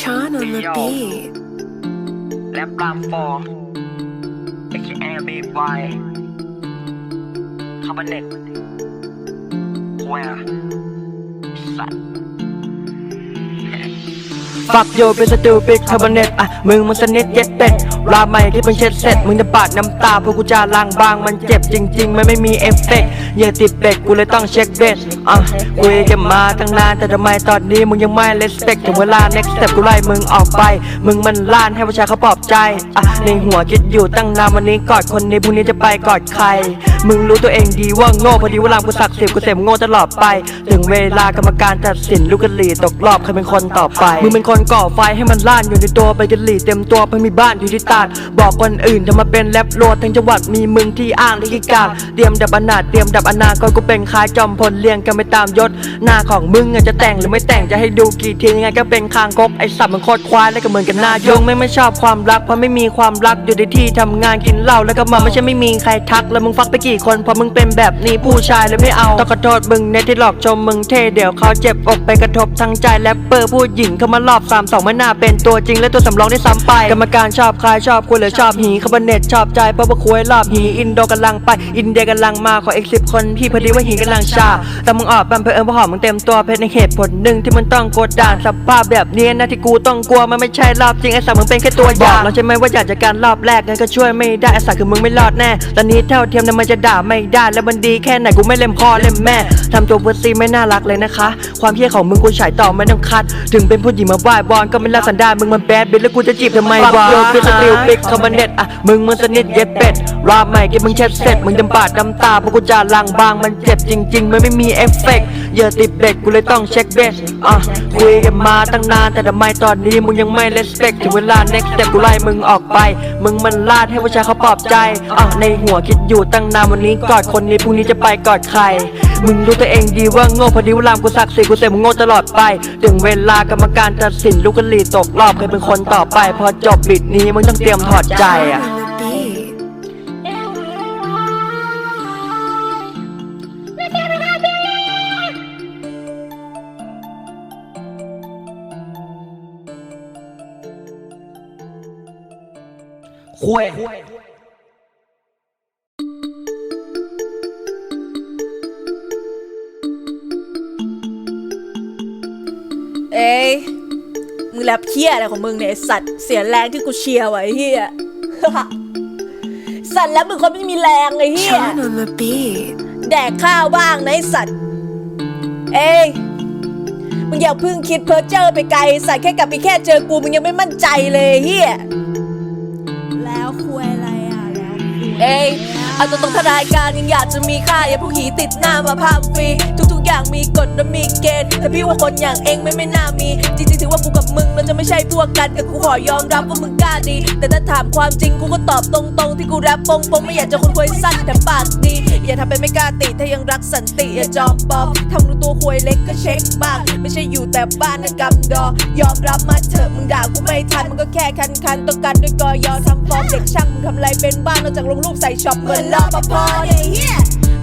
Sean on the Yo. beat. และปลามฟอร์ AKA Big Y คาร์บอนเน็ตแวร์สัตว์ ฟักโยเป็นสตูปิดคาร์บอเนตอะมึงมันสนิทเย็ดเป็ดราใหม่ที่เพิ่งเช็ดเสร็จ มึงจะปาดน้ำตาเพราะกูจะล้างบางมันเจ็บจริง ๆ มันไม่มีเอฟเฟกต์อย่าติดเบรกกูเลยต้องเช็คเบสอะคุยกันมาตั้งนานแต่ทำไมตอนนี้มึงยังไม่เลสเ c กถึงเวลา next step กูไล่มึงออกไป มึงมันล้านให้ประชาเขาปลอบใจอะในหัวคิดอยู่ตั้งนานวันนี้กอดคนนี้พรุ่งนี้จะไปกอดใคร มึงรู้ตัวเองดีว่าโง่พอดีเวลากูสักสิบกูเสพโง่ตลอดไป ถึงเวลากรรมการตัดสินลูกกระหรี่ตกรอบใครเป็นคนต่อไปมึงเป็นคนก่อไฟให้มันล่านอยู่ในตัวไปกะหรี่เต็มตัวเพิ่งมีบ้านอยู่ที่ตาดบอกคนอื่นจะมาเป็นแรปโรดทั้งจังหวัดมีมึงที่อ้างที่กิการเตรียมดับอนาถเตรียมดับอนาคตกูเป็นคล้ายจอมพลเลี้ยงกันไปตามยศ หน้าของมึงอะจะแต่งหรือไม่แต่งจะให้ดูกี่ทียังไงก็เป็นคางคกไอสัตว์มันโคตรควายแล้วก็เหมือนกันหน้ายงไม่ไม่ชอบความรักเพราะไม่มีความรักอยู่ในที่ทำงานกินเหล้าแล้วก็มาไม่ใช่ไม่มีใครทักแล้วมึงฟักไปกี่คนเพราะมึงเป็นแบบนี้ผู้ชายเลยไม่เอาต้องขอโทษมึงเน็ตที่หลอกชมมึงเท่เดี๋ยวเขาเจ็บอกไปกระทบทั้งใจแรปเปอร์ผู้หญิงเข้ามารอบสามสองไม่น่าเป็นตัวจริงและตัวสำรองได้ซ้ำไป กรรมการชอบใครชอบคุยหรือชอบหีคาร์บอนเนตชอบใจเพราะว่าคุยรอบหีอินโดกำลังไป อินเดียกำลังมาขออีกสิบคนพี่พอดีว่าหีกำลังชา แต่มึงออกบัมเพอเอิญเพราะหอมมึงเต็มตัวเพชรในเหตุผลหนึ่งที่มึงต้องกดด่านสภาพแบบนี้นะที่กูต้องกลัวมันไม่ใช่รอบจริงไอ้สัตว์มึงเป็นแค่ตัวอย่างบอกแล้วใช่ไหมว่าอยากจะการรอบแรกงั้นก็ช่วยไม่ได้ไอ้สัตว์คือมึงไม่รอดแน่ตอนนี้เท่าเทียมเนี่ยมันจะด่าไม่ได้แล้วมันดีแค่ไหนกูไม่เล่มพ่อเล่มแม่ทำตัวเวอร์ซีไม่น่ารักเลยนะคะ ความเพี้ยของมึงกูฉายต่อไม่ต้องคัด ถึงเป็นผู้หญิงมาบ้ายบอลก็ไม่รักสันดานมึงมันแบดบิดแล้วกูจะจีบทำไมวะเป็นสติลปิกคอมเนตอะมึงมันสนิทเย็ดเป็ดรอบใหม่ที่มึงเช็ดเสร็จมึงจำปาดน้ำตาเพราะกูจะล้างบางมันเจ็บจริง ๆ มันไม่มีเอฟเฟกต์อย่าติดเบรกกูเลยต้องเช็คเบสอะคุยกันมาตั้งนานแต่ทำไมตอนนี้มึงยังไม่เลสเ c กถึงเวลา next step กูไล่มึงออกไป มึงมันลาดให้ผู้ชายเขาปลอบใจอะในหัวคิดอยู่ตั้งนานวันนี้กอดคนนี้พรุ่งนี้จะไปกอดใครมึงรู้ตัวเองดีว่าโง่พอดีเวลากูสักสิกูเสพมึงโง่ตลอดไป ถึงเวลากรรมการตัดสินลูกกะหรี่ตกรอบเคยเป็นคนต่อไป พอจบบิดนี้มึงต้องเตรียมถอดใจอะ คุยเอ้ มึงแรปเคี้ยอะไรของมึงเนี่ยไอ้สัตว์เสียแรงที่กูเชียร์ไว้เฮีย สัตว์แล้วมึงคนไม่มีแรงเลยเฮีย Sean on the beat. แดกข้าวบ้างนะไอ้สัตว์ เอ้ย มึงอย่าเพิ่งคิดเพ้อเจอไปไกล สัตว์แค่กลับไปแค่เจอกูมึงยังไม่มั่นใจเลยเฮียแล้วคุยอะไรอะ แล้วเอ้ย เอาตรงๆถ้ารายการยังอยากจะมีค่าอย่าผู้หีติดหน้ามาภาพฟรีทุกๆอย่างมีกฎและมีเกณฑ์แต่พี่ว่าคนอย่างเองไม่ไม่น่ามี จริงๆถือว่ากูกับมึงเราจะไม่ใช่พวกกันแต่กูขอยอมรับว่ามึงกล้าดี แต่ถ้าถามความจริงกูก็ตอบตรงๆ ที่กูแรปปงปงไม่อยากจะคนคุยสั้นแต่ปากดี อย่าทำเป็นไม่กล้าติถ้ายังรักสันติอย่าจอมปอมทำรู้ตัวควยเล็กก็เช็คบ้าง ไม่ใช่อยู่แต่บ้านนะกำดอยอมรับมาเถอะมึงด่ากูไม่ทันมึงก็แค่คันคันๆต้องกันด้วยกอยอทำฟอร์มเด็กช่างมึงทำไรเป็นบ้างนอกจากลงรูปใส่ช็อปเหมือนรอปภเนี่ยเฮีย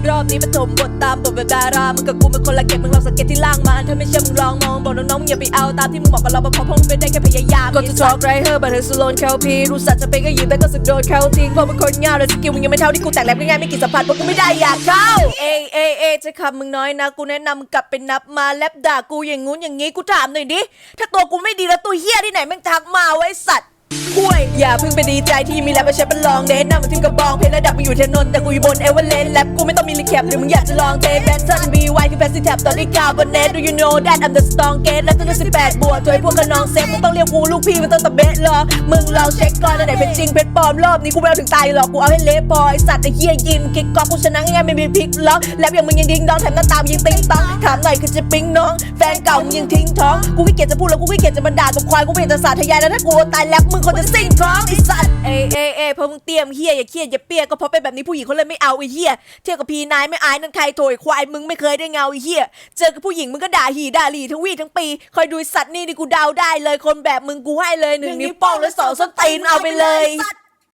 รอบนี้มาถมบทตามบทแบบดารามึงกับกูเป็นคนละเก็บมึงลองสังเกตที่ล่างมาถ้าไม่เชื่อมึงลองมองบอกน้องๆมึงอย่าไปเอาตามที่มึงบอกกับเราเพราะพวกมึงเป็นได้แค่พยายามก็จะ talk right here but it's alone เข้าพีรู้สัตว์จะเป็นก็ยืนแต่ก็สึกโดนเข้าทิ้งเพราะมึงคนง่ายเลยสกิลมึงยังไม่เท่าที่กูแต่งแรปง่ายๆไม่กี่สัมผัสเพราะกูไม่ได้อยากเข้าเอ้ยเอ้ยเอ้ยจะคำมึงน้อยนะกูแนะนำมึงกลับไปนับมาแลปด่ากูอย่างงู้นอย่างงี้กูถามหน่อยดิถ้าตัวกูไม่ดีแล้วตัวเฮี้ยที่ไหนแม่งทักมาไว้สัตว์ ห่วย อย่าเพิ่งไปดีใจที่มีแรปมาใช้เป็นลองเดทนนำมาทิ้งกระบองเพลงระดับมาอยู่เทนนแต่กูอยู่บนเอเวอเรสต์แรปกูไม่ต้องมีรีแคปหรือมึงอยากจะลองเทคแบทเทิลบีไวคือแพสซีแท็บตอนนี้กาวบนเน็ต do you know that I'm the strong gate และตั้งแต่สิบแปดบวกถอยพวกกับน้องเซฟมึงต้องเรียกกูลูกพี่มันต้องตะเบะหรอกมึงลองเช็คก่อนอันไหนเป็นจริงเป็นปลอมรอบนี้กูไม่เอาถึงตายหรอกกูเอาให้เละพอไอสัตว์ไอเหี้ยยิมคิกกอกกูชนะง่ายๆไม่มีพลิกล็อกแรปอย่างมึงยังดิ้งดองแถมหน้าตามงยังติ๊งต้องถามหน่อยคือจะปิ๊งน้องแฟนเก่ามึงยังทิ้งท้องกูขี้เกียจจะพูดแล้วกูขี้เกียจจะมาด่ากับควายกูไม่อยากจะสาธยายแล้วถ้ากูตายแรปมึงคนจะซิ่งท้องไอสัตว์เอ้ยเอ้ยเอ้ยเพราะมึงเตรียมเฮียอย่าเครียดอย่าเปียกก็เพราะเป็นแบบนี้ผู้หญิงเขาเลยไม่เอาไอ้เฮียเทียบกับพีนายไม่อายนั่นใครโถยควายมึงไม่เคยได้เงาไอ้เฮียเจอกับผู้หญิงมึงก็ด่าหีด่าหลีทั้งวี่ทั้งปีคอยดูไอ้สัตว์นี่ดิกูเดาได้เลยคนแบบมึงกูให้เลยหนึ่งนิ้วโป้งและสองส้นตีนเอาไปเลย